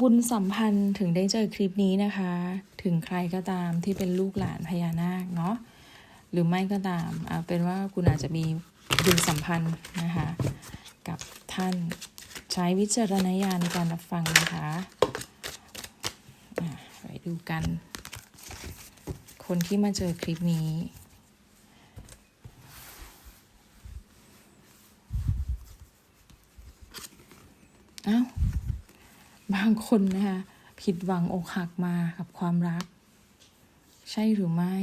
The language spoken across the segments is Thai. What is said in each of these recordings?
บุญสัมพันธ์ถึงได้เจอคลิปนี้นะคะ ถึงใครก็ตามที่เป็นลูกหลานพญานาคเนาะหรือไม่ก็ตามเอาเป็นว่าคุณอาจจะมีบุญสัมพันธ์นะคะ กับท่านใช้วิจารณญาณในการรับฟังนะคะอะไปดูกัน คนที่มาเจอคลิปนี้ เอ้า บางคนนะคะผิดหวังอกหักมากับความรัก ใช่หรือไม่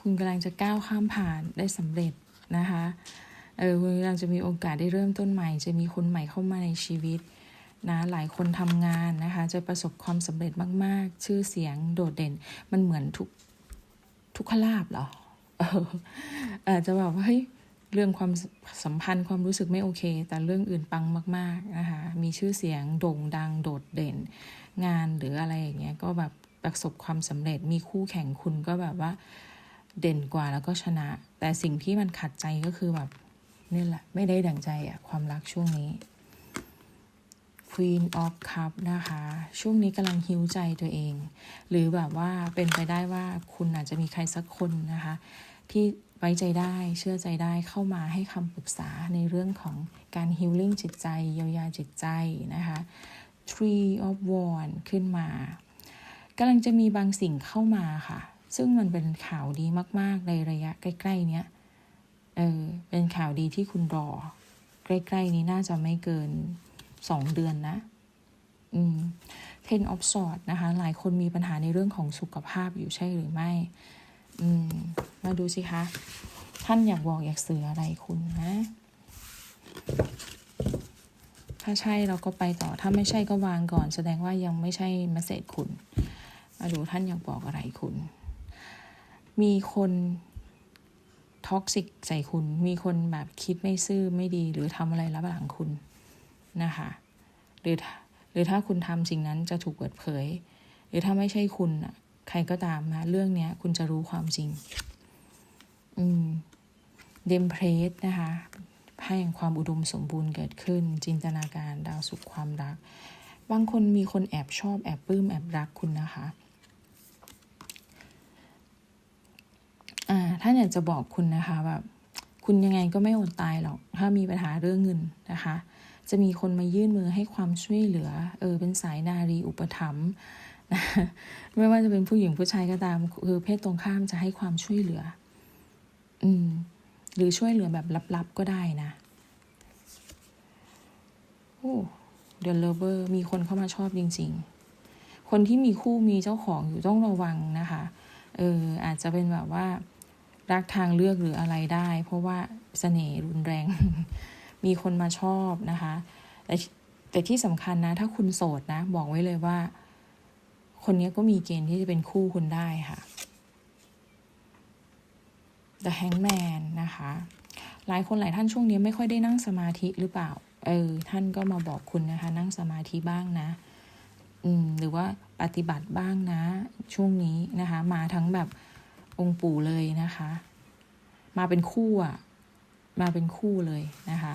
คุณกำลังจะก้าวข้ามผ่านได้สำเร็จนะคะเออคุณกำลังจะมีโอกาสได้เริ่มต้นใหม่ จะมีคนใหม่เข้ามาในชีวิตนะหลายคนทำงานนะคะจะประสบความสำเร็จมาก ๆ ชื่อเสียงโดดเด่น มันเหมือนทุกทุกขลาบเหรอเอออาจจะแบบว่าเฮ้ย เรื่องความสัมพันธ์ความรู้สึกไม่โอเค แต่เรื่องอื่นปังมาก ๆ นะคะ มีชื่อเสียงโด่งดังโดดเด่น งานหรืออะไรอย่างเงี้ยก็แบบประสบความสำเร็จมีคู่แข่งคุณก็แบบว่าเด่นกว่าแล้วก็ชนะ แต่สิ่งที่มันขัดใจก็คือแบบนี่แหละ ไม่ได้ดั่งใจอะความรักช่วงนี้ Queen of Cup นะคะ ช่วงนี้กำลังหิวใจตัวเอง หรือแบบว่าเป็นไปได้ว่าคุณอาจจะมีใครสักคนนะคะที่ไว้ใจได้เชื่อใจได้เข้ามาให้คำปรึกษาในเรื่องของการฮิลลิ่งจิตใจเยียวยาจิตใจนะคะ Tree of w a n d ขึ้นมากำลังจะมีบางสิ่งเข้ามาค่ะ ซึ่งมันเป็นข่าวดีมาก ๆ ในระยะใกล้ ๆ เนี้ยเออเป็นข่าวดีที่คุณรอ ใกล้ๆนี้น่าจะไม่เกินสองเดือนนะอืม Ten of Swords นะคะ หลายคนมีปัญหาในเรื่องของสุขภาพอยู่ใช่หรือไม่ อืม ดูสิคะ ท่านอยากบอกอยากสื่ออะไรคุณนะ ถ้าใช่เราก็ไปต่อ ถ้าไม่ใช่ก็วางก่อน แสดงว่ายังไม่ใช่มเสจคุณ มาดูท่านอยากบอกอะไรคุณ มีคนท็อกซิกใส่คุณ มีคนแบบคิดไม่ซื่อไม่ดี หรือทำอะไรรับหลังคุณนะคะ หรือหรือถ้าคุณทำสิ่งนั้นจะถูกเปิดเผย หรือถ้าไม่ใช่คุณอะใครก็ตามนะเรื่องเนี้ยคุณจะรู้ความจริง เดมเพรสนะคะให้แห่งความอุดมสมบูรณ์เกิดขึ้น จินตนาการดาวสุขความรัก บางคนมีคนแอบชอบแอบปลื้มแอบรักคุณนะคะอ่าท่านอยากจะบอกคุณนะคะแบบคุณยังไงก็ไม่อดตายหรอก ถ้ามีปัญหาเรื่องเงินนะคะ จะมีคนมายื่นมือให้ความช่วยเหลือ เออ เป็นสายนารีอุปถัมภ์ไม่ว่าจะเป็นผู้หญิงผู้ชายก็ตาม คือเพศตรงข้ามจะให้ความช่วยเหลือ อืม หรือช่วยเหลือแบบลับๆก็ได้นะโอ้เดลเวอร์มีคนเข้ามาชอบจริง ๆ คนที่มีคู่มีเจ้าของอยู่ต้องระวังนะคะ เออ อาจจะเป็นแบบว่า รักทางเลือกหรืออะไรได้ เพราะว่าเสน่ห์รุนแรง มีคนมาชอบนะคะ แต่แต่ที่สำคัญนะ ถ้าคุณโสดนะ บอกไว้เลยว่า คนนี้ก็มีเกณฑ์ที่จะเป็นคู่คุณได้ค่ะ The Hangman นะคะ หลายคนหลายท่านช่วงนี้ไม่ค่อยได้นั่งสมาธิหรือเปล่า เออ ท่านก็มาบอกคุณนะคะ นั่งสมาธิบ้างนะ อืม หรือว่าปฏิบัติบ้างนะ ช่วงนี้นะคะ มาทั้งแบบองค์ปู่เลยนะคะ มาเป็นคู่อะมาเป็นคู่เลยนะคะ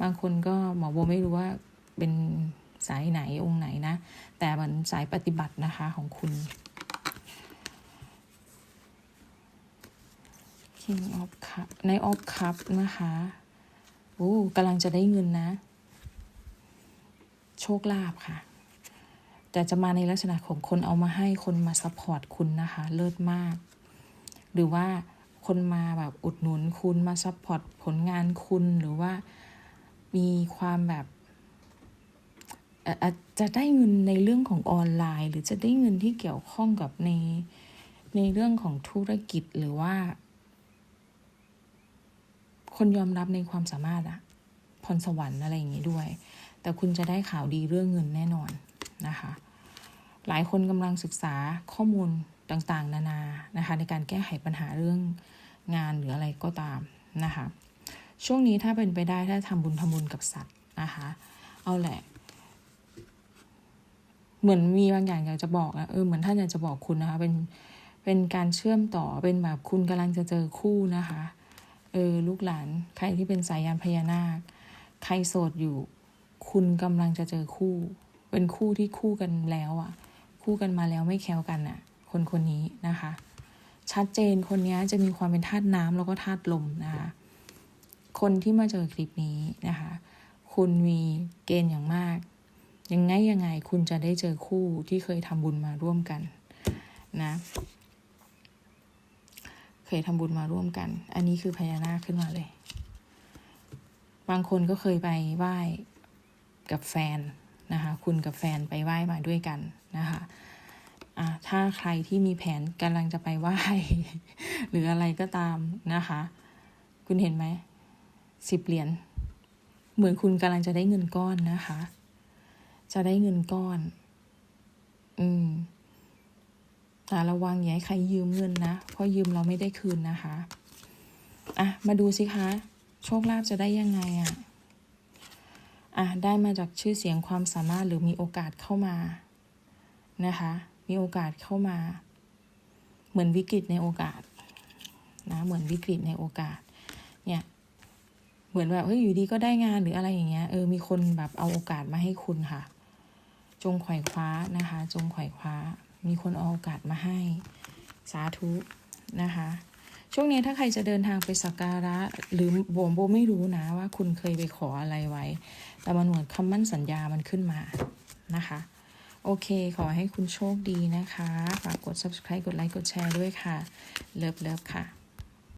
บางคนก็หมอโบไม่รู้ว่าเป็นสายไหนองค์ไหนนะ แต่มันสายปฏิบัตินะคะของคุณ King of Cup ใน of Cup นะคะโอ้กำลังจะได้เงินนะ โชคลาภค่ะ แต่จะมาในลักษณะของคนเอามาให้คนมาซัพพอร์ตคุณนะคะ เลิศมาก หรือว่าคนมาแบบอุดหนุนคุณมาซัพพอร์ตผลงานคุณหรือว่ามีความแบบอาจจะได้เงินในเรื่องของออนไลน์ หรือจะได้เงินที่เกี่ยวข้องกับในในเรื่องของธุรกิจหรือว่า คนยอมรับในความสามารถอะพรสวรรค์อะไรอย่างนี้ด้วย แต่คุณจะได้ข่าวดีเรื่องเงินแน่นอนนะคะ หลายคนกำลังศึกษาข้อมูลต่างๆ นานานะคะ ในการแก้ไขปัญหาเรื่องงานหรืออะไรก็ตามนะคะ ช่วงนี้ถ้าเป็นไปได้ถ้าทำบุญทำบุญกับสัตว์นะคะ เอาแหละเหมือนมีบางอย่างอยากจะบอกอะเออเหมือนท่านอยากจะบอกคุณนะคะ เป็นเป็นการเชื่อมต่อเป็นแบบคุณกำลังจะเจอคู่นะคะ ออลูกหลาน ใครที่เป็นสายยานพญานาค ใครโสดอยู่ คุณกำลังจะเจอคู่ เป็นคู่ที่คู่กันแล้วอะคู่กันมาแล้วไม่แคล้วกันอะคนคนนี้นะคะ ชัดเจนคนนี้จะมีความเป็นธาตุน้ำแล้วก็ธาตุลมนะคะ คนที่มาเจอคลิปนี้นะคะ คุณมีเกณฑ์อย่างมาก ยังไงยังไงคุณจะได้เจอคู่ที่เคยทำบุญมาร่วมกันนะ เคยทำบุญมาร่วมกัน อันนี้คือพญานาคขึ้นมาเลย บางคนก็เคยไปไหว้กับแฟนนะคะ คุณกับแฟนไปไหว้มาด้วยกันนะคะอะถ้าใครที่มีแผนกำลังจะไปไหว้ หรืออะไรก็ตามนะคะ คุณเห็นไหมสิบเหรียญเหมือนคุณกำลังจะได้เงินก้อนนะคะ จะได้เงินก้อน อืม แต่ระวังอย่าให้ใครยืมเงินนะ เพราะยืมเราไม่ได้คืนนะคะ อะ มาดูสิคะ โชคลาภจะได้ยังไงอะ่ะ อะ ได้มาจากชื่อเสียงความสามารถหรือมีโอกาสเข้ามา นะคะ มีโอกาสเข้ามา เหมือนวิกฤตในโอกาส นะ เหมือนวิกฤตในโอกาส เนี่ย เหมือนแบบเฮ้ยอยู่ดีก็ได้งานหรืออะไรอย่างเงี้ย เออ มีคนแบบเอาโอกาสมาให้คุณค่ะ จงไขว่คว้านะคะ จงไขว่คว้า มีคนเอาโอกาสมาให้สาธุนะคะ ช่วงนี้ถ้าใครจะเดินทางไปสักการะ หรือโบมโบไม่รู้นะว่าคุณเคยไปขออะไรไว้ แต่มันเหมือนคำมั่นสัญญามันขึ้นมานะคะ โอเค ขอให้คุณโชคดีนะคะ ฝากกด subscribe กดไลค์กดแชร์ด้วยค่ะ เลิฟเลิฟค่ะ